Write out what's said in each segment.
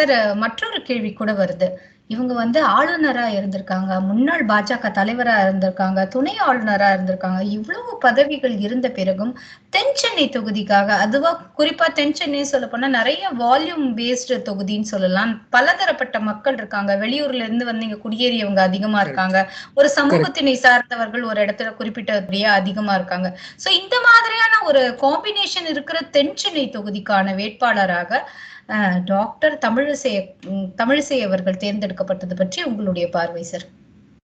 Sir மற்றொரு கேள்வி கூட வருது. இவங்க வந்து ஆளுநரா இருந்திருக்காங்க முன்னாள் பாஜக தலைவரா இருந்திருக்காங்க துணை ஆளுநரா இருந்திருக்காங்க. இவ்வளவு பதவிகள் இருந்த பிறகும் தென் சென்னை தொகுதிக்காக அதுவா குறிப்பா தென் சென்னை சொல்ல போனா நிறைய வால்யூம் பேஸ்டு தொகுதின்னு சொல்லலாம். பலதரப்பட்ட மக்கள் இருக்காங்க. வெளியூர்ல இருந்து வந்து இங்க குடியேறியவங்க அதிகமா இருக்காங்க. ஒரு சமூகத்தினை சார்ந்தவர்கள் ஒரு இடத்துல குறிப்பிட்டபடியா அதிகமா இருக்காங்க. சோ இந்த மாதிரியான ஒரு காம்பினேஷன் இருக்கிற தென் சென்னை தொகுதிக்கான வேட்பாளராக டாக்டர் தமிழிசை தமிழிசை அவர்கள் தேர்ந்தெடுக்கப்பட்டது பற்றி உங்களுடைய பார்வை சார்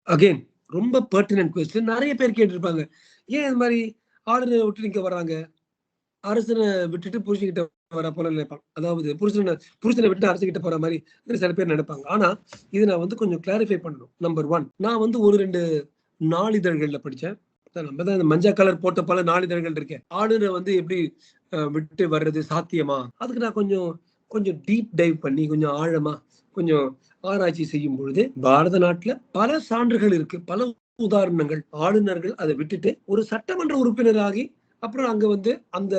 அகைன் ரொம்ப பர்டினன்ட் கொஸ்டின் நிறைய பேர் கேட்டிருப்பாங்க. ஏன் இது மாதிரி ஆளுநரை விட்டு நிற்க வர்றாங்க? அரசனை விட்டுட்டு புருஷன்கிட்ட வர போல நினைப்பாங்க. அதாவது புருஷனை புருஷனை விட்டு அரசுகிட்ட போற மாதிரி சில பேர் நினைப்பாங்க. ஆனா இது நான் வந்து கொஞ்சம் கிளாரிஃபை பண்ணணும். நம்பர் ஒன் நான் வந்து ஒரு ரெண்டு நாளிதழ்கள்ல படிச்சேன். நம்ம தான் இந்த மஞ்சா கலர் போட்ட பல நாளிதழ்கள் இருக்கேன் ஆளுநரை வந்து எப்படி விட்டு வர்றது சாத்தியமா? அதுக்கு நான் கொஞ்சம் கொஞ்சம் டீப் டைவ் பண்ணி கொஞ்சம் ஆழமா கொஞ்சம் ஆராய்ச்சி செய்யும் பொழுது பாரத நாட்டுல பல சான்றுகள் இருக்கு. பல உதாரணங்கள். ஆளுநர்கள் அதை விட்டுட்டு ஒரு சட்டமன்ற உறுப்பினராகி அப்புறம் அங்க வந்து அந்த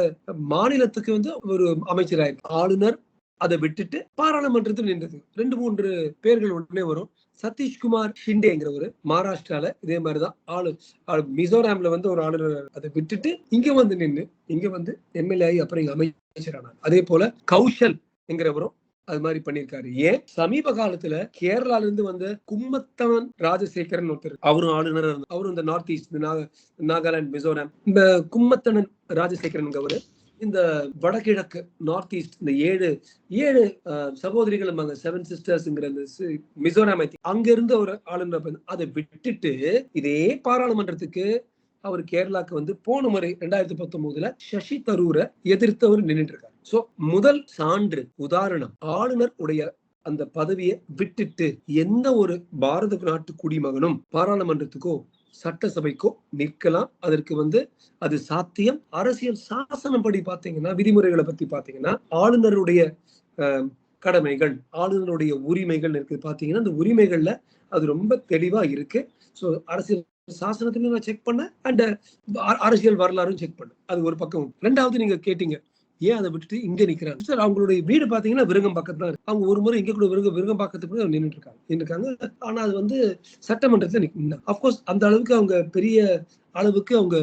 மாநிலத்துக்கு வந்து ஒரு அமைச்சராயிருக்கு ஆளுநர் அதை விட்டுட்டு பாராளுமன்றத்தில் நின்றது. ரெண்டு மூன்று பேர்கள் உடனே வரும். சதீஷ்குமார் ஷிண்டேங்கிறவரு மகாராஷ்டிரால இதே மாதிரிதான். ஆளு மிசோராம்ல வந்து ஒரு ஆளுநர் அதை விட்டுட்டு இங்க வந்து நின்று இங்க வந்து எம்எல்ஏ ஆகி அப்புறம் இங்க அமைச்சரானார். அதே போல கௌஷல் என்கிறவரும் அது மாதிரி பண்ணிருக்காரு ஏன்? சமீப காலத்துல கேரளால இருந்து வந்த கும்மத்தவன் ராஜசேகரன் ஒருத்தர். அவரும் ஆளுநர் அவரும் இந்த நார்த் ஈஸ்ட் நாகாலாந்து மிசோரம் இந்த கும்மத்தனன் ராஜசேகரன் அவரு இந்த வடகிழக்கு நார்த் ஈஸ்ட் இந்த ஏழு ஏழு சகோதரிகள் செவன் சிஸ்டர்ஸ்ங்கிற அந்த மிசோரம் அங்க இருந்து ஒரு ஆளுநர் அதை விட்டுட்டு இதே பாராளுமன்றத்துக்கு அவர் கேரளாக்கு வந்து போன முறை ரெண்டாயிரத்தி பத்தொன்பதுல சசி தரூரை எதிர்த்தவர் நின்றுட்டு இருக்காரு. சோ முதல் சான்று உதாரணம் ஆளுநர் உடைய அந்த பதவியை விட்டுட்டு எந்த ஒரு பாரத நாட்டு குடிமகனும் பாராளுமன்றத்துக்கோ சட்டசபைக்கோ நிற்கலாம். அதற்கு வந்து அது சாத்தியம். அரசியல் சாசனம் படி பாத்தீங்கன்னா விதிமுறைகளை பத்தி பாத்தீங்கன்னா ஆளுநருடைய கடமைகள் ஆளுநருடைய உரிமைகள் இருக்கு பாத்தீங்கன்னா அந்த உரிமைகள்ல அது ரொம்ப தெளிவா இருக்கு. ஸோ அரசியல் சாசனத்திலையும் நான் செக் பண்ணேன். அண்ட் அரசியல் வரலாறும் செக் பண்ணேன். அது ஒரு பக்கம். ரெண்டாவது நீங்க கேட்டீங்க ஏன் அதை விட்டுட்டு இங்க நிக்கிறாங்க? சார் அவங்களுடைய வீடு பாத்தீங்கன்னா விருங்கம் பக்கத்துல இருக்கு. அவங்க ஒரு முறை இங்க கூட விருங்க விருங்கம் பக்கத்துக்கு கூட நின்றுட்டு இருக்காங்க. நின்றுருக்காங்க ஆனா அது வந்து சட்டமன்றத்துல நிக்கணும் அப்கோர்ஸ் அந்த அளவுக்கு அவங்க பெரிய அளவுக்கு அவங்க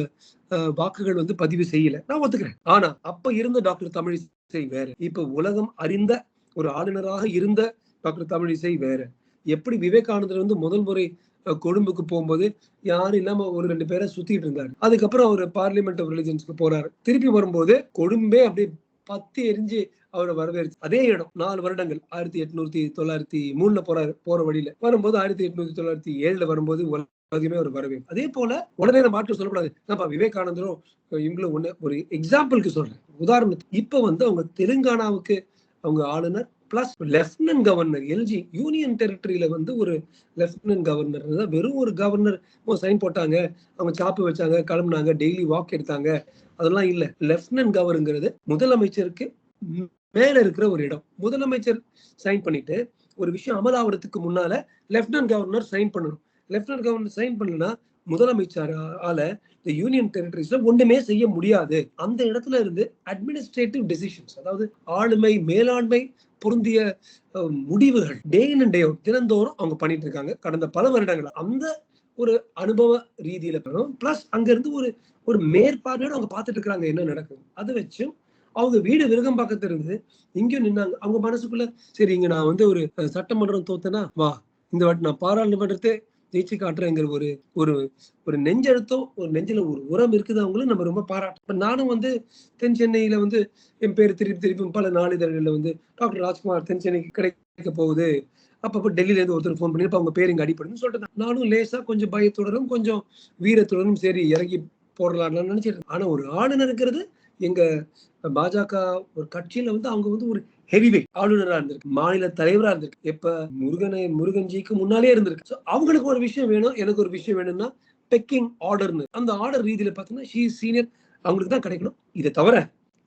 வாக்குகள் வந்து பதிவு செய்யல. நான் ஒத்துக்கிறேன். ஆனா அப்ப இருந்த டாக்டர் தமிழிசை வேற. இப்ப உலகம் அறிந்த ஒரு ஆளுநராக இருந்த டாக்டர் தமிழிசை வேற. எப்படி விவேகானந்தர் வந்து முதல் முறை கொழும்புக்கு போகும்போது யாரும் இல்லாம ஒரு ரெண்டு பேரை சுத்திட்டு இருந்தாரு. அதுக்கப்புறம் அவர் பார்லிமெண்ட் ஆஃப் ரிலிஜன்ஸ்க்கு போறாரு. திருப்பி வரும்போது கொழும்பே அப்படியே பத்தி எரிஞ்சு அவரை வரவேற்று. அதே இடம் நாலு வருடங்கள் ஆயிரத்தி எட்நூத்தி தொள்ளாயிரத்தி மூணுல போறாரு போற வழியில. வரும்போது ஆயிரத்தி எட்நூத்தி தொள்ளாயிரத்தி ஏழுல வரும்போது உலகமே ஒரு வரவேற்பு அதே போல உடனே மாற்றம் சொல்லக்கூடாது. நம்ம விவேகானந்தரும் இவங்களும் ஒண்ணு ஒரு எக்ஸாம்பிளுக்கு சொல்றேன். உதாரணத்துக்கு இப்ப வந்து அவங்க தெலுங்கானாவுக்கு அவங்க ஆளுநர் plus lieutenant governor LG union டெரிட்டரியில வந்து ஒரு லெப்டினன்ட் கவர்னர் வெறும் ஒரு கவர்னர் சைன் போட்டாங்க. அவங்க சாப்பு வச்சாங்க கிளம்புனாங்க டெய்லி வாக் எடுத்தாங்க. அதெல்லாம் இல்ல. லெப்டினன்ட் கவர்ங்கிறது முதலமைச்சருக்கு மேல இருக்கிற ஒரு இடம். முதலமைச்சர் சைன் பண்ணிட்டு ஒரு விஷயம் அமலாவதுக்கு முன்னால லெப்டினன்ட் கவர்னர் சைன் பண்ணணும். லெப்டினன்ட் கவர்னர் சைன் பண்ணலன்னா முதலமைச்சரால இந்த யூனியன் டெரிட்டரிஸ்ல ஒண்ணுமே செய்ய முடியாது. அந்த இடத்துல இருந்து அட்மினிஸ்ட்ரேட்டிவ் டெசிஷன்ஸ் அதாவது ஆளுமை மேலாண்மை பொருந்திய முடிவுகள். டே இன் டே அவுட் தினந்தோறும் அவங்க பண்ணிட்டு இருக்காங்க. கடந்த பல வருடங்கள் அந்த ஒரு அனுபவ ரீதியில பிளஸ் அங்க இருந்து ஒரு ஒரு மேற்பார்வையோட அவங்க பார்த்துட்டு இருக்கிறாங்க என்ன நடக்குது அதை வச்சும் அவங்க வீடு விருகம்பாக்கத்துல இருந்து இங்கேயும் நின்னாங்க. அவங்க மனசுக்குள்ள சரி இங்க நான் வந்து ஒரு சட்டமன்றம் தோத்தனா? வா இந்த வாட்டி நான் பாராளுமன்றத்தை ஜெயிச்சு காட்டுறேங்கிற ஒரு ஒரு ஒரு நெஞ்செழுத்தம் ஒரு நெஞ்சில ஒரு உரம் இருக்குது அவங்களும் நம்ம ரொம்ப பாராட்டு நானும் வந்து தென் சென்னையில வந்து என் பேர் திருப்பி திருப்பி பல நாளிதழ்களில் வந்து டாக்டர் ராஜ்குமார் தென் சென்னைக்கு கிடைக்க போகுது. அப்பப்போ டெல்லியில இருந்து ஒருத்தர் ஃபோன் பண்ணி அவங்க பேர் இங்கே அடிப்படுன்னு சொல்லிட்டு நானும் லேசா கொஞ்சம் பயத்துடனும் கொஞ்சம் வீரத்துடனும் சரி இறங்கி போடலாம்னு நினைச்சிருக்கேன் ஆனா ஒரு ஆளுநர் இருக்கிறது எங்க பாஜக ஒரு கட்சியில வந்து அவங்க வந்து ஒரு ஹெவிவே ஆளுநரா இருந்திருக்கு மாநில தலைவரா இருந்திருக்கு. எப்ப முருகனை முருகன்ஜிக்கு முன்னாலே இருந்திருக்கு. அவங்களுக்கு ஒரு விஷயம் வேணும் எனக்கு ஒரு விஷயம் வேணும்னா பெக்கிங் ஆர்டர்னு அந்த ஆர்டர் ரீதியில பாத்தீங்கன்னா ஷீ சீனியர் அவங்களுக்கு தான் கிடைக்கணும். இதை தவிர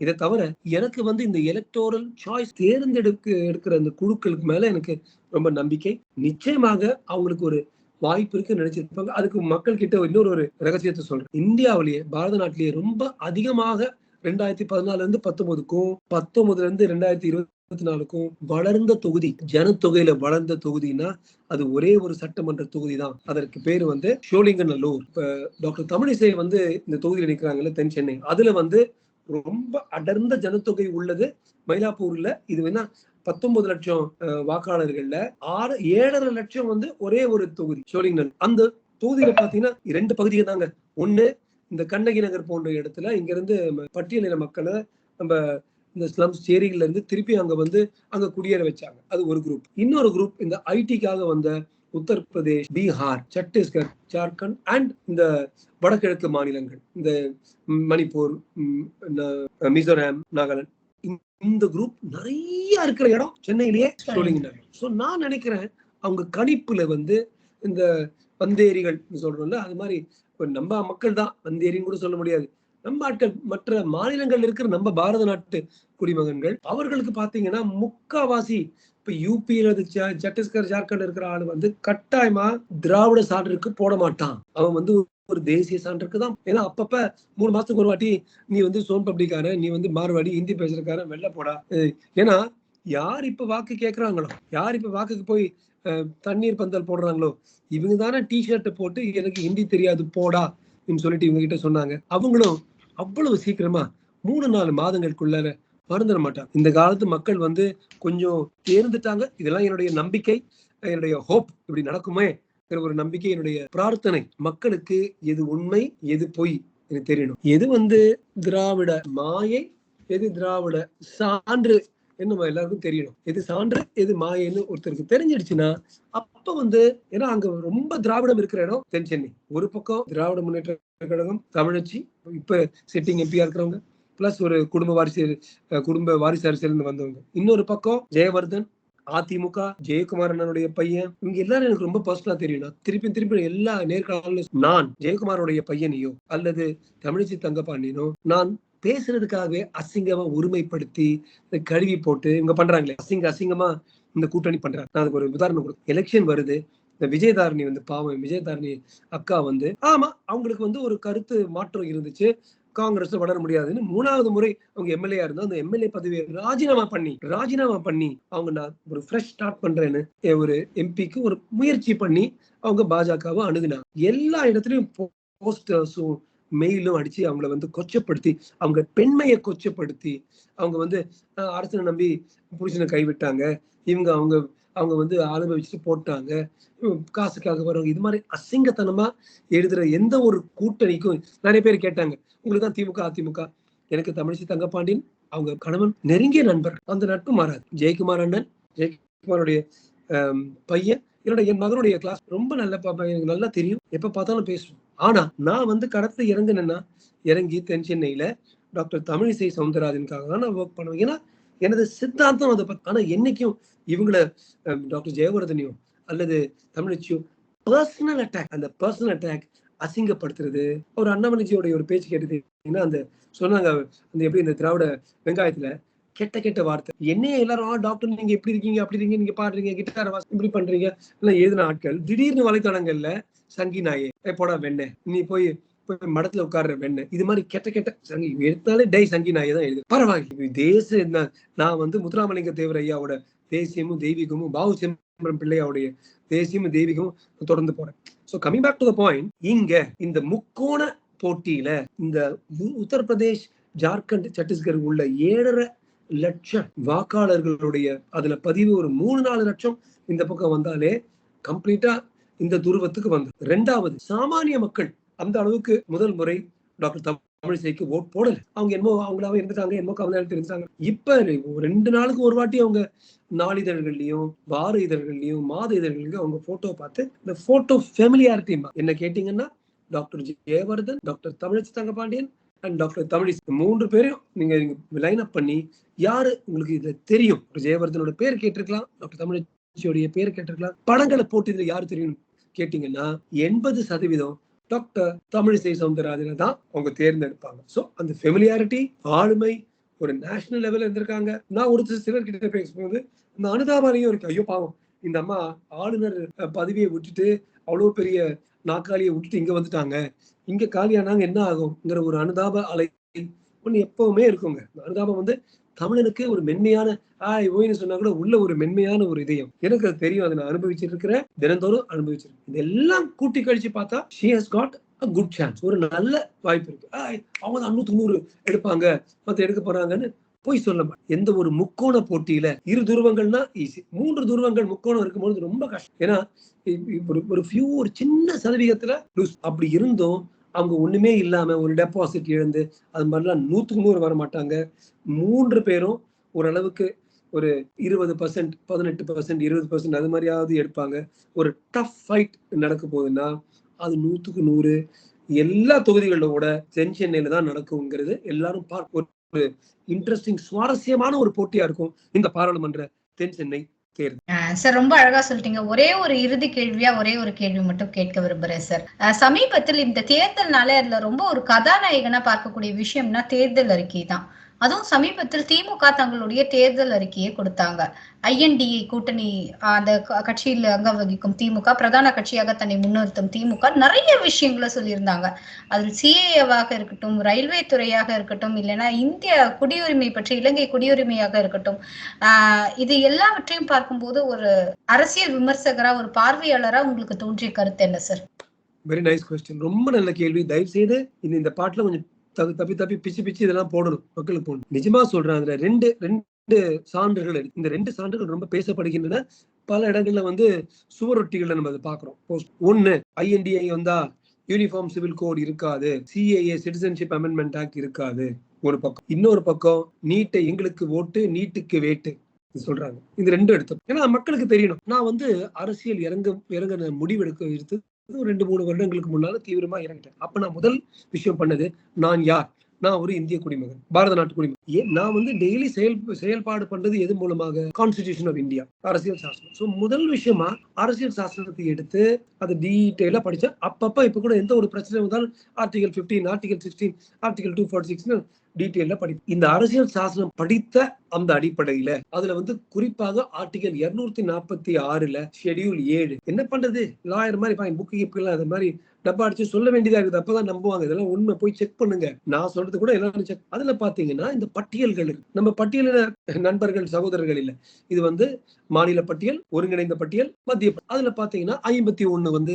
இதை தவிர எனக்கு வந்து இந்த எலக்டோரல் சாய்ஸ் தேர்ந்தெடுக்க எடுக்கிற அந்த குழுக்களுக்கு மேல எனக்கு ரொம்ப நம்பிக்கை. நிச்சயமாக அவங்களுக்கு ஒரு வாய்ப்பு இருக்கு நினைச்சிருப்பாங்க. அதுக்கு மக்கள் கிட்ட இன்னொரு ஒரு ரகசியத்தை சொல்றேன். இந்தியாவிலேயே பாரத நாட்டிலேயே ரொம்ப அதிகமாக ரெண்டாயிரத்தி பதினாலுல இருந்து பத்தொன்பதுக்கும் பத்தொன்பதுல இருந்து ரெண்டாயிரத்தி இருபத்தி நாலுக்கும் வளர்ந்த தொகுதி ஜனத்தொகையில வளர்ந்த தொகுதினா அது ஒரே ஒரு சட்டமன்ற தொகுதி தான் அதற்கு பேரு வந்து ஷோலிங்கநல்லூர் இப்ப டாக்டர் தமிழிசை வந்து இந்த தொகுதியில் நிற்கிறாங்கல்ல தென் சென்னை. அதுல வந்து ரொம்ப அடர்ந்த ஜனத்தொகை உள்ளது. மயிலாப்பூர்ல இது வேணா பத்தொன்பது லட்சம் வாக்காளர்கள்ல ஆறு ஏழரை லட்சம் வந்து ஒரே ஒரு தொகுதி ஷோலிங்கநல்லூர் அந்த தொகுதியில பாத்தீங்கன்னா இரண்டு பகுதிகள் தாங்க. ஒண்ணு இந்த கண்ணகி நகர் போன்ற இடத்துல இங்க இருந்து பட்டியலின மக்களை நம்ம இந்த ஸ்லம்ஸ் சேரிகள்ல இருந்து திருப்பி அங்க வந்து அங்க குடியேற வச்சாங்க. அது ஒரு குரூப் இன்னொரு குரூப் இந்த ஐடிக்காக வந்த உத்தரப்பிரதேஷ் பீகார் சத்தீஸ்கர் ஜார்க்கண்ட் அண்ட் இந்த வடகிழக்கு மாநிலங்கள். இந்த மணிப்பூர் மிசோரம் நாகாலாந்து. இந்த- குரூப் நிறைய இருக்கிற இடம் சென்னையிலேயே சொல்லிங்கிறாங்க ஸோ நான் நினைக்கிறேன் அவங்க கணிப்புல வந்து இந்த பந்தேரிகள் சொல்றோம்ல அது மாதிரி இப்ப நம்ம மக்கள் தான் வந்தேரின்னு கூட சொல்ல முடியாது. நம்ம ஆட்கள் மற்ற மாநிலங்கள்ல இருக்கிற நம்ம பாரத நாட்டு குடிமகன்கள் அவர்களுக்கு பாத்தீங்கன்னா முக்காவாசி இப்ப யூபி சத்தீஸ்கர் ஜார்க்கண்ட் இருக்கிற ஆளு வந்து கட்டாயமா திராவிட சான்றுக்கு போட மாட்டான். அவன் வந்து ஒரு தேசிய சான்றுக்கு தான். ஏன்னா அப்பப்ப மூணு மாசத்துக்கு ஒரு வாட்டி நீ வந்து சோன் பப்ளிக்காரன் நீ வந்து மார்வாடி ஹிந்தி பேசுறக்காரன் வெளில போடா. ஏன்னா யார் இப்ப வாக்கு கேக்குறாங்களோ? யார் இப்ப வாக்குக்கு போய் தண்ணீர் பந்தல் போடுறாங்களோ? இவங்க தானே டிஷர்ட் போட்டு எனக்கு ஹிந்தி தெரியாது போடா அப்படின்னு சொல்லிட்டு இவங்க கிட்ட சொன்னாங்க. அவங்களும் அவ்வளவு சீக்கிரமா மூணு நாலு மாதங்களுக்குள்ள மறந்துட மாட்டாங்க. இந்த காலத்து மக்கள் வந்து கொஞ்சம் தேர்ந்துட்டாங்க. இதெல்லாம் என்னுடைய நம்பிக்கை என்னுடைய ஹோப் இப்படி நடக்குமே ஒரு நம்பிக்கை என்னுடைய பிரார்த்தனை. மக்களுக்கு எது உண்மை எது பொய் எனக்கு தெரியணும். எது வந்து திராவிட மாயை எது திராவிட சான்று என்ன நம்ம எல்லாருக்கும் தெரியணும். எது சான்று எது மாயன்னு ஒருத்தருக்கு தெரிஞ்சிடுச்சுன்னா அப்ப வந்து ஏன்னா அங்க ரொம்ப திராவிடம் இருக்கிற இடம் தென் சென்னை. ஒரு பக்கம் திராவிட முன்னேற்ற கழகம் தமிழச்சி இப்ப செட்டிங் எம்பியா இருக்கிறவங்க பிளஸ் ஒரு குடும்ப வாரிசு குடும்ப வாரிசு அரசியல் வந்தவங்க. இன்னொரு பக்கம் ஜெயவர்தன் அதிமுக ஜெயக்குமார் அண்ணனுடைய பையன் இவங்க எல்லாரும் எனக்கு ரொம்ப பர்சனலா தெரியும். நான் திருப்பி திருப்பி எல்லா நேர்காணலும் நான் ஜெயக்குமாரோடைய பையனையோ அல்லது தமிழிசை தங்கப்பாண்டியனோ நான் பேசுறதுக்காகவே அசிங்கமா உரிமைப்படுத்தி இந்த கழுவி போட்டு இவங்க பண்றாங்களே. அசிங்க அசிங்கமா இந்த கூட்டணி பண்றாங்க. நான் அதுக்கு ஒரு உதாரணம் கொடுத்தேன் எலெக்ஷன் வருது. இந்த விஜயதாரணி வந்து பாவம் விஜயதாரணி அக்கா வந்து ஆமா அவங்களுக்கு வந்து ஒரு கருத்து மாற்றம் இருந்துச்சு. காங்கிரஸ் வளர முடியாதுன்னு மூணாவது முறை அவங்க எம்எல்ஏ இருந்தா அந்த எம்எல்ஏ பதவியை ராஜினாமா பண்ணி ராஜினாமா பண்ணி அவங்க நான் ஒரு ஃப்ரெஷ் ஸ்டார்ட் பண்றேன்னு ஒரு எம்பிக்கு ஒரு முயற்சி பண்ணி அவங்க பாஜகவை அணுகுனாங்க. எல்லா இடத்துலயும் போஸ்டர்ஸும் மெயிலும் அடிச்சு அவங்கள வந்து கொச்சப்படுத்தி அவங்க பெண்மையை கொச்சப்படுத்தி அவங்க வந்து அரசனை நம்பி புருஷனை கைவிட்டாங்க. இவங்க அவங்க அவங்க வந்து அனுபவிச்சுட்டு போட்டாங்க. காசுக்காக வரவங்க இது மாதிரி அசிங்கத்தனமா எழுதுற எந்த ஒரு கூட்டணிக்கும் நிறைய பேர் கேட்டாங்க. உங்களுக்கு தான் திமுக அதிமுக. எனக்கு தமிழிசை தங்கப்பாண்டியன் அவங்க கணவன் நெருங்கிய நண்பர். அந்த நட்பு மாறாது. ஜெயக்குமார் அண்ணன் ஜெயக்குமாருடைய பையன் என்னோட என் மகனுடைய கிளாஸ் ரொம்ப நல்ல பாப்பா எனக்கு நல்லா தெரியும். எப்ப பார்த்தாலும் பேசுவோம். ஆனா நான் வந்து கடத்துல இறங்குனேன்னா இறங்கி தென் சென்னையில டாக்டர் தமிழிசை சவுந்தரராஜனுக்காக தான் நான் ஒர்க் பண்ணுவேன். ஏன்னா எனது சித்தாந்தம் அதை பத்தி ஆனா என்னைக்கும் இவங்கள டாக்டர் ஜெயவர்தனையோ அல்லது தமிழச்சியோ பர்சனல் அட்டாக் அந்த பர்சனல் அட்டாக் அசிங்கப்படுத்துறது. ஒரு அண்ணாமலைஜியோடைய ஒரு பேச்சு கேட்டது அந்த சொன்னாங்க அந்த எப்படி இந்த திராவிட வெங்காயத்துல கெட்ட கெட்ட வார்த்தை. என்னைய எல்லாரும் டாக்டர் நீங்க எப்படி இருக்கீங்க அப்படி இருக்கீங்க நீங்க பாடுறீங்க கிட்டார வாசம் இப்படி பண்றீங்க. எல்லாம் எழுதின ஆட்கள். திடீர்னு வலைத்தளங்கள்ல சங்கி நாயே போடா வெண்ணெய். நீ போய் போய் மடத்துல உட்கார்ற வெண்ணெய். இது மாதிரி கெட்ட கெட்ட சங்கி எடுத்தாலே டை சங்கி நாயை தான் எழுது பரவாயில்ல தேச நான் வந்து முத்துராமலிங்க தேவர் ஐயாவோட தேசியமும் தெய்வீகமும் பாபு சிதம்பரம் பிள்ளையாவுடைய தேசியமும் தெய்வீகமும் தொடர்ந்து போறேன். So coming back to the point இங்க இந்த முக்கோண போட்டியில இந்த உத்தரப்பிரதேஷ் ஜார்க்கண்ட் சத்தீஸ்கர் உள்ள ஏழரை லட்சம் வாக்காளர்களுடைய அதுல பதிவு ஒரு மூணு நாலு லட்சம் இந்த பக்கம் வந்தாலே கம்ப்ளீட்டா இந்த துருவத்துக்கு வந்து ரெண்டாவது சாமானிய மக்கள் அந்த அளவுக்கு முதல் முறை டாக்டர் தமிழிசைக்கு ஓட் போடல. அவங்க என்னமோ அவங்களாவே இருந்துட்டாங்க என்னமோ கவலை தெரிஞ்சாங்க இப்ப ரெண்டு நாளுக்கு ஒரு வாட்டி அவங்க நாளிதழ்கள்லயும் வார இதழ்கள்லயும் மாத இதழ்கள்லயும் அவங்க போட்டோ பார்த்து இந்த போட்டோ ஃபெமிலியாரிட்டி என்ன கேட்டீங்கன்னா doctor Jayavardhan doctor Tamilisai Thangapandian and doctor Tamilisai மூன்று பேரையும் நீங்க லைன் அப் பண்ணி யாரு உங்களுக்கு இதுல தெரியும்? ஜெயவர்தனோட பேர் கேட்டிருக்கலாம் டாக்டர் தமிழிசையோடைய பேர் கேட்டிருக்கலாம். படங்களை போட்டு இதுல யாரு தெரியும் கேட்டீங்கன்னா எண்பது சதவீதம் டாக்டர் தமிழிசை சவுந்தரராஜனை தான் அவங்க தேர்ந்தெடுப்பாங்க. ஸோ அந்த ஃபெமிலியாரிட்டி ஆளுமை ஒரு நேஷனல் லெவல்ல இருந்திருக்காங்க. நான் ஒரு சிலர் கிட்ட பேசும்போது இந்த அனுதாபாலையும் இருக்கு. ஐயோ பாவம். இந்த அம்மா ஆளுநர் பதவியை விட்டுட்டு அவ்வளோ பெரிய நாக்காளியை விட்டுட்டு இங்க வந்துட்டாங்க. இங்க காலியானாங்க என்ன ஆகும்ங்கிற ஒரு அனுதாப அலை ஒண்ணு எப்பவுமே இருக்குங்க. அனுதாபம் வந்து தமிழனுக்கு ஒரு மென்மையான ஆய் ஓய்னு சொன்னா கூட உள்ள ஒரு மென்மையான ஒரு இதயம். எனக்கு அது தெரியும். அதை நான் அனுபவிச்சிட்டு இருக்கிறேன் தினந்தோறும் அனுபவிச்சிருக்கேன். இதெல்லாம் கூட்டி கழிச்சு பார்த்தா she has got a good chance ஒரு நல்ல வாய்ப்பு இருக்கு. ஆய், அவங்க தான் நூறு எடுப்பாங்க. மத்த எடுக்க போறாங்கன்னு போய் சொல்ல மாட்டேன். எந்த ஒரு முக்கோண போட்டியில இரு துருவங்கள்னா ஈஸி மூன்று துருவங்கள் முக்கோணம் இருக்கும்போது ரொம்ப கஷ்டம். ஏன்னா ஒரு ஒரு ஃபியூ ஒரு சின்ன சதவீதத்துல லூஸ் அப்படி இருந்தும் அவங்க ஒண்ணுமே இல்லாம ஒரு டெபாசிட் இழந்து அது மாதிரிலாம் நூத்துக்கு நூறு வர மாட்டாங்க மூன்று பேரும் ஓரளவுக்கு ஒரு இருபது பர்சன்ட் பதினெட்டு பர்சன்ட் இருபது பர்சன்ட் அது மாதிரியாவது எடுப்பாங்க. ஒரு டஃப் ஃபைட் நடக்க போகுதுன்னா அது நூத்துக்கு நூறு. எல்லா தொகுதிகளில் கூட தென் சென்னையில தான் நடக்குங்கிறது எல்லாரும் பார்க்க ஒரு இன்ட்ரெஸ்டிங் சுவாரஸ்யமான ஒரு போட்டியா இருக்கும் இந்த பாராளுமன்ற தென் சென்னை சார் ரொம்ப அழகா சொல்லிட்டீங்க. ஒரே ஒரு இறுதி கேள்வியா ஒரே ஒரு கேள்வி மட்டும் கேட்க விரும்புறேன் சார். சமீபத்தில் இந்த தேர்தல்னால அதுல ரொம்ப ஒரு கதாநாயகனா பார்க்கக்கூடிய விஷயம்னா தேர்தல் அறிக்கை தான். அதுவும் சமீபத்தில் திமுக தங்களுடைய தேர்தல் அறிக்கையை கொடுத்தாங்க. ஐஎன்டிஏ கூட்டணி அந்த க- கட்சியில் அங்க வகிக்கும் திமுக பிரதான கட்சியாக தன்னை முன்னிறுத்தும் திமுக நிறைய விஷயங்களை சொல்லியிருந்தாங்க. அதில் சிஏவாக இருக்கட்டும் ரயில்வே துறையாக இருக்கட்டும் இல்லைன்னா இந்திய குடியுரிமை பற்றி இலங்கை குடியுரிமையாக இருக்கட்டும் ஆஹ் இது எல்லாவற்றையும் பார்க்கும்போது ஒரு அரசியல் விமர்சகரா ஒரு பார்வையாளரா உங்களுக்கு தோன்றிய கருத்து என்ன சார்? வெரி நைஸ் கொஸ்டின் ரொம்ப நல்ல கேள்வி. தயவு செய்து இந்த இந்த பாட்டுல கொஞ்சம் தப்பி தப்பி தப்பி பிச்சு பிச்சு இதெல்லாம் போடணும் மக்களுக்கு போடணும். நிஜமா சொல்றேன் அதுல ரெண்டு ரெண்டு சான்றுகள் இந்த ரெண்டு சான்றுகள் ரொம்ப பேசப்படுகின்றன. பல இடங்கள்ல வந்து சுவரொட்டிகளை நம்ம அதை பாக்குறோம் ஒன்னு ஐஎன்டிஐ வந்தா யூனிஃபார்ம் சிவில் கோட் இருக்காது. சிஏஏ சிட்டிசன்ஷிப் அமெண்ட்மெண்ட் ஆக்ட் இருக்காது. ஒரு பக்கம். இன்னொரு பக்கம் நீட்டை எங்களுக்கு ஓட்டு நீட்டுக்கு வேட்டு. சொல்றாங்க. இது ரெண்டும் எடுத்தோம். ஏன்னா மக்களுக்கு தெரியணும். நான் வந்து அரசியல் இறங்க இறங்க முடிவெடுக்க எடுத்து ஒரு ரெண்டு மூணு வருடங்களுக்கு முன்னால தீவிரமா இறங்கிட்டேன். அப்ப நான் முதல் விஷயம் பண்ணது நான் யார்? நான் ஒரு இந்திய குடிமகன் பாரத நாட்டு குடிமகன். ஏன்? நான் வந்து டெய்லி செயல் செயல்பாடு பண்றது எது மூலமாக? கான்ஸ்டிடியூஷன் ஆஃப் இந்தியா அரசியல் சாசனம். ஸோ முதல் விஷயமா அரசியல் சாசனத்தை எடுத்து அதை டீட்டெயிலா படிச்சேன். அப்பப்ப இப்ப கூட எந்த ஒரு பிரச்சனை வந்தாலும் article 15 article sixteen article two forty சிக்ஸ்னு டீட்டெயில படி இந்த அரசியல் சாசனம் படித்த அந்த அடிப்படையில அதுல வந்து குறிப்பாக ஆர்டிகல் இருநூத்தி நாற்பத்தி ஆறுல ஷெட்யூல் ஏழு. என்ன பண்றது? லாயர் மாதிரி பாய் புக்கு அது மாதிரி டப்பா அடிச்சு சொல்ல வேண்டியதா இருக்குது. அப்பதான் நம்புவாங்க. இதெல்லாம் உண்மை. போய் செக் பண்ணுங்க. நான் சொல்றது கூட எல்லாரும் செக் அதுல பாத்தீங்கன்னா இந்த பட்டியல்கள் இருக்கு. நம்ம பட்டியலின நண்பர்கள் சகோதரர்கள் இல்ல. இது வந்து மாநில பட்டியல் ஒருங்கிணைந்த பட்டியல் மத்திய அதுல பாத்தீங்கன்னா ஐம்பத்தி ஒண்ணு வந்து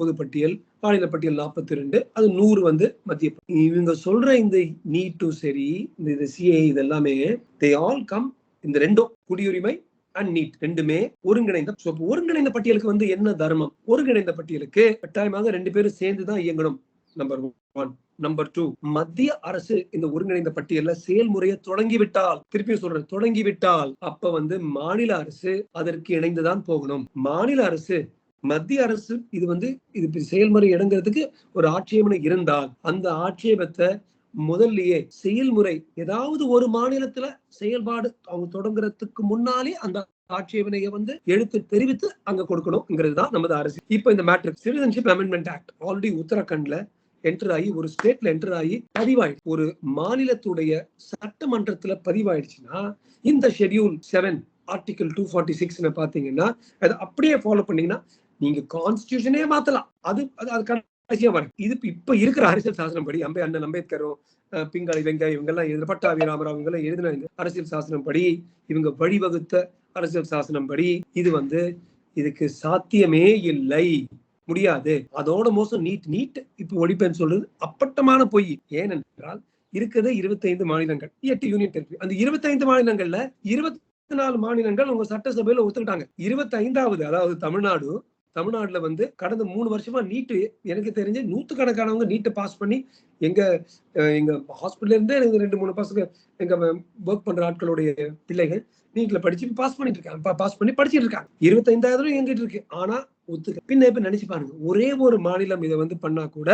பொது பட்டியல் மாநில பட்டியல் நாற்பத்தி ரெண்டு அது நூறு வந்து மத்திய இவங்க சொல்ற இந்த நீட்டும் சரி இந்த சிஏ இதெல்லாமே தே ஆல் கம் இந்த ரெண்டும். குடியுரிமை அண்ட் நீட் ரெண்டுமே ஒருங்கிணைந்த ஒருங்கிணைந்த பட்டியலுக்கு வந்து என்ன தர்மம்? ஒருங்கிணைந்த பட்டியலுக்கு கட்டாயமாக ரெண்டு பேரும் சேர்ந்துதான் இயங்கணும். நம்பர் ஒன் நம்பர் டூ மத்திய அரசு இந்த ஒருங்கிணைந்த பட்டியல செயல்முறையை தொடங்கிவிட்டால் திருப்பி சொல்றேன் தொடங்கிவிட்டால் அப்ப வந்து மாநில அரசு அதற்கு இணைந்துதான் போகணும். மாநில அரசு மத்திய அரசு இது வந்து இது செயல்முறை இடங்கிறதுக்கு ஒரு ஆட்சேபனை இருந்தால் அந்த ஆட்சேபத்தை முதல்லயே செயல்முறை ஏதாவது ஒரு மாநிலத்துல செயல்பாடு அவங்க தொடங்குறதுக்கு முன்னாலே அந்த ஆட்சேபனையை வந்து எடுத்து தெரிவித்து அங்க கொடுக்கணும்ங்கிறது தான் நமது அரசு. இப்ப இந்த மேட்ரிக் சிட்டிசன்ஷிப் அமெண்ட்மெண்ட் ஆக்ட் ஆல்ரெடி உத்தரகண்ட்ல என்டர் ஆகி ஒரு ஸ்டேட்ல என்டர் ஆகி பதிவாயிடுச்சு. ஒரு மாநிலத்துடைய சட்டமன்றத்துல பதிவாயிடுச்சுன்னா இந்த schedule seven article two forty six பாத்தீங்கன்னா அதை அப்படியே ஃபாலோ பண்ணீங்கன்னா நீங்க கான்ஸ்டியூஷனே மாத்தலாம். அது அதுக்கான அது இது இப்ப- இருக்கிற அரசியல் சாசனம் படி அம்பே அண்ணன் அம்பேத்கரும் பிங்காளி வெங்காய் இவங்க எல்லாம் எழுதின பட்டாபி ராமராவ் இவங்க எல்லாம் எழுதின அரசியல் சாசனம் படி இவங்க வழிவகுத்த அரசியல் சாசனம் படி இது வந்து இதுக்கு சாத்தியமே இல்லை. முடியாது. அதோட மோசம் நீட் நீட் இப்ப ஒழிப்பேன்னு சொல்றது அப்பட்டமான பொய். ஏனென்றால் இருக்கிறது 25 மாநிலங்கள். எட்டு யூனியன் டெரிட்டரி அந்த 25 மாநிலங்கள்ல இருபத்தி நாலு மாநிலங்கள் உங்க சட்டசபையில ஒத்துக்கிட்டாங்க. இருபத்தி ஐந்தாவது அதாவது தமிழ்நாடு தமிழ்நாட்டில் வந்து கடந்த மூணு வருஷமா நீட்டு எனக்கு தெரிஞ்சு நூத்துக்கணக்கானவங்க நீட்டை பாஸ் பண்ணி எங்க எங்கள் எங்க இருந்தே எனக்கு ரெண்டு மூணு பசங்க எங்க ஒர்க் பண்ற ஆட்களுடைய பிள்ளைகள் நீட்ல படிச்சு பாஸ் பண்ணிட்டு இருக்காங்க. பாஸ் பண்ணி படிச்சிட்டு இருக்காங்க. இருபத்தைந்தாயிரம் எங்கிட்டு இருக்கு? ஆனா ஒத்துக்க பின்ன இப்ப நினைச்சு பாருங்க. ஒரே ஒரு மாநிலம் இதை வந்து பண்ணா கூட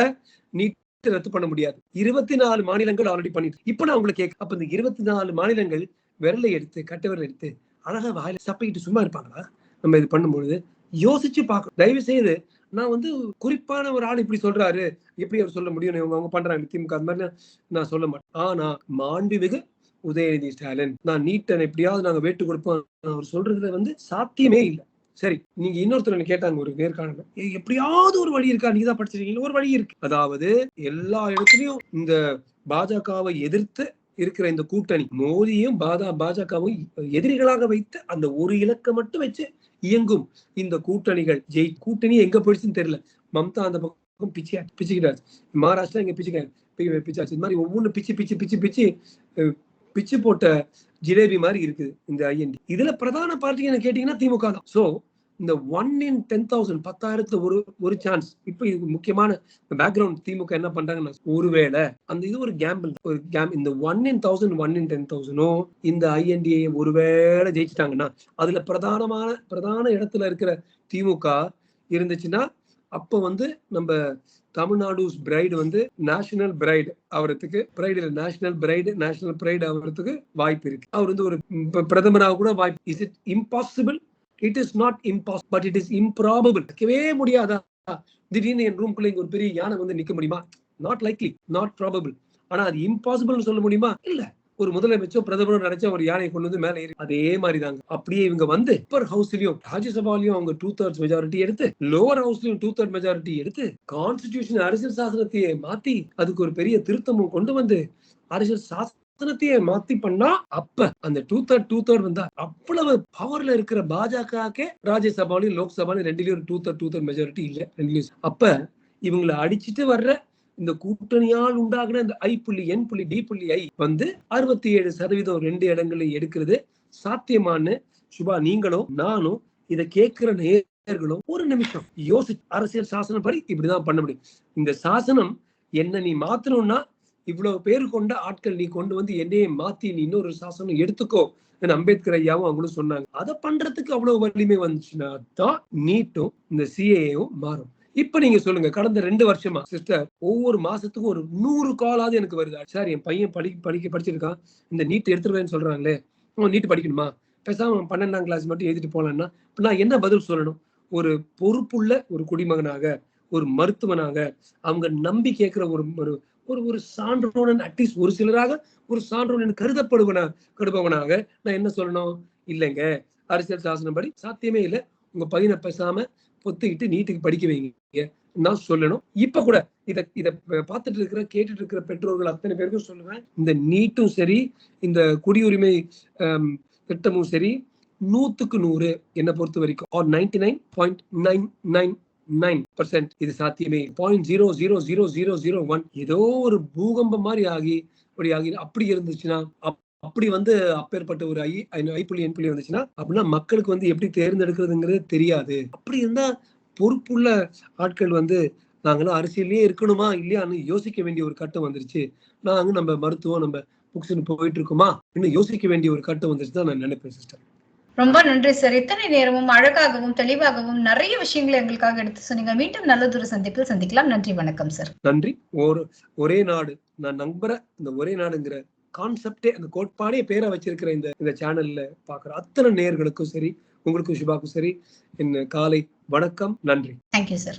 நீட் ரத்து பண்ண முடியாது. இருபத்தி நாலு மாநிலங்கள் ஆல்ரெடி பண்ணிட்டு இப்ப நான் உங்களுக்கு கேட்க அப்ப இந்த இருபத்தி நாலு மாநிலங்கள் விரலை எடுத்து கட்ட விரல் எடுத்து அழகா வாயில சப்பைக்கிட்டு சும்மா இருப்பாங்களா? நம்ம இது பண்ணும்பொழுது யோசிச்சு பார்க்கணும் தயவு செய்து நான் வந்து குறிப்பான ஒரு ஆள் இப்படி சொல்றாரு. எப்படி அவர் சொல்ல முடியும்? இவங்க அவங்க பண்றாங்க. திமுக அது மாதிரி நான் சொல்ல மாட்டேன். ஆனா மாண்புமிகு உதயநிதி ஸ்டாலின். நான் நீட்டன் எப்படியாவது நாங்க வேட்டு கொடுப்போம். அவர் சொல்றதுல வந்து சாத்தியமே இல்லை. சரி நீங்க இன்னொருத்தர் கேட்டாங்க? ஒரு நேர்காணல எப்படியாவது ஒரு வழி இருக்கா? நீங்க தான் படிச்சிருக்கீங்க ஒரு வழி இருக்கு. அதாவது எல்லா இடத்துலயும் இந்த பாஜகவை எதிர்த்து இருக்கிற இந்த கூட்டணி மோடியும் பாதா பாஜகவும் எதிரிகளாக வைத்து அந்த ஒரு இலக்கை மட்டும் வச்சு இயங்கும் இந்த கூட்டணிகள். ஜெய் கூட்டணி எங்க போயிடுச்சுன்னு தெரியல. மம்தா அந்த பக்கம் பிச்சு பிச்சுக்கிட்டாச்சு மகாராஷ்டிரா இங்க பிச்சுக்க பிச்சாச்சு இந்த மாதிரி ஒவ்வொன்று பிச்சு பிச்சு பிச்சு பிச்சு பிச்சு போட்ட ஜிலேபி மாதிரி இருக்குது இந்த ஐஎன்டி. இதுல பிரதான பார்ட்டி என்ன கேட்டீங்கன்னா திமுக தான். சோ இந்த ஒன் இன் டென் தௌசண்ட் பத்தாயிரத்துல ஒரு ஒரு சான்ஸ் இப்போ இது முக்கியமான பேக்ரவுண்ட் திமுக என்ன பண்றாங்கன்னா ஒருவேளை அந்த இது ஒரு கேம்பிள் ஒரு கேம் இந்த one in thousand one in ten தௌசண்டும் இந்த ஐஎன்டிஏ ஒருவேளை ஜெயிச்சிட்டாங்கன்னா அதுல பிரதானமான பிரதான இடத்துல இருக்கிற திமுக இருந்துச்சுன்னா அப்ப வந்து நம்ம தமிழ்நாடு பிரைடு வந்து நேஷனல் பிரைடு ஆகிறதுக்கு பிரைடு இல்ல நேஷனல் பிரைடு நேஷனல் பிரைடு ஆகிறதுக்கு வாய்ப்பு இருக்கு. அவர் வந்து ஒரு பிரதமராக கூட வாய்ப்பு is it impossible it is not impossible but it is improbable இருக்கவே முடியாதா? திடீர்னு என் ரூம்குள்ள இங்க ஒரு பெரிய யானை வந்து நிக்க முடியுமா? நாட் லைக்லி நாட் ப்ராபபிள் ஆனா அது இம்பாசிபிள் சொல்ல முடியுமா? இல்ல. ஒரு முதலமைச்சர் பிரதமர் நினைச்ச ஒரு யானையை கொண்டு வந்து மேல ஏறி அதே மாதிரி தாங்க அப்படியே இவங்க வந்து அப்பர் ஹவுஸ்லயும் ராஜ்யசபாலையும் அவங்க டூ தேர்ட்ஸ் மெஜாரிட்டி எடுத்து லோவர் ஹவுஸ்லயும் டூ தேர்ட் மெஜாரிட்டி எடுத்து கான்ஸ்டிடியூஷன் அரசியல் சாசனத்தையே மாத்தி அதுக்கு ஒரு பெரிய திருத்தமும் கொண்டு வந்து அரசியல் சாசனத்தையே மாத்தி பண்ணா அப்ப அந்த டூ தேர்ட் டூ தேர்ட் வந்தா அவ்வளவு பவர்ல இருக்கிற பாஜகக்கே ராஜ்யசபாலையும் லோக்சபாலையும் ரெண்டுலயும் two third two third majority இல்ல. ரெண்டுலயும் அப்ப இவங்களை அடிச்சிட்டு வர்ற இந்த கூட்டணியால் உண்டாகின இந்த ஐ புள்ளி என் புள்ளி டி புள்ளி ஐ வந்து அறுபத்தி ஏழு சதவீதம் ரெண்டு இடங்களை எடுக்கிறது சாத்தியமான்னு சுபா நீங்களும் நானும் இதை கேட்கிற நேர்களும் ஒரு நிமிஷம் யோசி அரசியல் சாசனம் படி இப்படிதான் பண்ண முடியும். இந்த சாசனம் என்ன நீ மாத்தணும்னா இவ்வளவு பேர் கொண்ட ஆட்கள் நீ கொண்டு வந்து என்னையே மாத்தி நீ இன்னொரு சாசனம் எடுத்துக்கோ அம்பேத்கர் ஐயாவும் அவங்களும் சொன்னாங்க. அதை பண்றதுக்கு அவ்வளவு வலிமை வந்துச்சுன்னா தான் நீட்டும் இந்த சிஏஏவும் மாறும். இப்ப நீங்க சொல்லுங்க கடந்த ரெண்டு வருஷமா சிஸ்டர் ஒவ்வொரு மாசத்துக்கும் ஒரு நூறு காலாவது எனக்கு வருது. சார் என் பையன் படி படிக்க படிச்சிருக்கான். இந்த நீட் எடுத்துருவேன்னு சொல்றாங்களே. நீட் படிக்கணுமா? பேசாம பன்னெண்டாம் கிளாஸ் மட்டும் எழுதிட்டு போலான்னா இப்ப நான் என்ன பதில் சொல்லணும்? ஒரு பொறுப்புள்ள ஒரு குடிமகனாக ஒரு மருத்துவனாக அவங்க நம்பி கேட்கிற ஒரு ஒரு ஒரு சான்றோனன் அட்லீஸ்ட் ஒரு சிலராக ஒரு சான்றோனன் கருதப்படுவன கருபவனாக நான் என்ன சொல்லணும்? இல்லைங்க. அரசியல் சாசனம் படி சாத்தியமே இல்லை. உங்க பையனை பேசாம பொத்துக்கிட்டு நீட்டுக்கு படிக்க வைங்க. நான் சொல்லணும். இப்ப கூட இத இத பார்த்துட்டு இருக்கிற கேட்டுட்டு இருக்கிற பெற்றோர்கள் அத்தனை பேருக்கும் சொல்லுவேன். இந்த நீட்டும் சரி இந்த குடியுரிமை திட்டமும் சரி நூத்துக்கு நூறு என்னை பொறுத்த வரைக்கும் or ninety nine point nine nine nine percent இது சாத்தியமே. Point zero zero zero zero zero one ஏதோ ஒரு பூகம்பம் மாதிரி ஆகி அப்படி ஆகி அப்படி இருந்துச்சுன்னா அப்- அப்படி வந்து அப்பேற்பட்ட ஒரு ஐ ஐ- புள்ளி என் புள்ளி வந்துச்சுன்னா அப்படின்னா மக்களுக்கு வந்து எப்படி தேர்ந்தெடுக்கிறதுங்கிறது தெரியாது. அப்படி இருந்தா பொறுப்புள்ள ஆட்கள் வந்து நாங்களாம் அரசியல்லயே இருக்கணுமா இல்லையான்னு யோசிக்க வேண்டிய ஒரு கட்டம் வந்துருச்சு. நாங்க நம்ம மருத்துவம் நம்ம புக்ஸ்னு போயிட்டு இருக்கோமா இன்னும் யோசிக்க வேண்டிய ஒரு கட்டம் வந்துருச்சு தான் நான் நினைப்பேன் சிஸ்டர் ரொம்ப நன்றி சார். இத்தனை நேரமும் அழகாகவும் தெளிவாகவும் நிறைய விஷயங்களை எங்களுக்காக எடுத்து சொன்னீங்க. மீண்டும் நல்லதொரு சந்திப்பில் சந்திக்கலாம். நன்றி வணக்கம் சார். நன்றி. ஒரு ஒரே நாடு. நான் நம்புற இந்த ஒரே நாடுங்கிற கான்செப்டே அந்த கோட்பாடே பேரை வச்சிருக்கிற இந்த இந்த சேனல்ல பாக்குற அத்தனை நேர்களுக்கும் சரி உங்களுக்கும் சுபாக்கும் சரி என் காலை வணக்கம். நன்றி. Thank you sir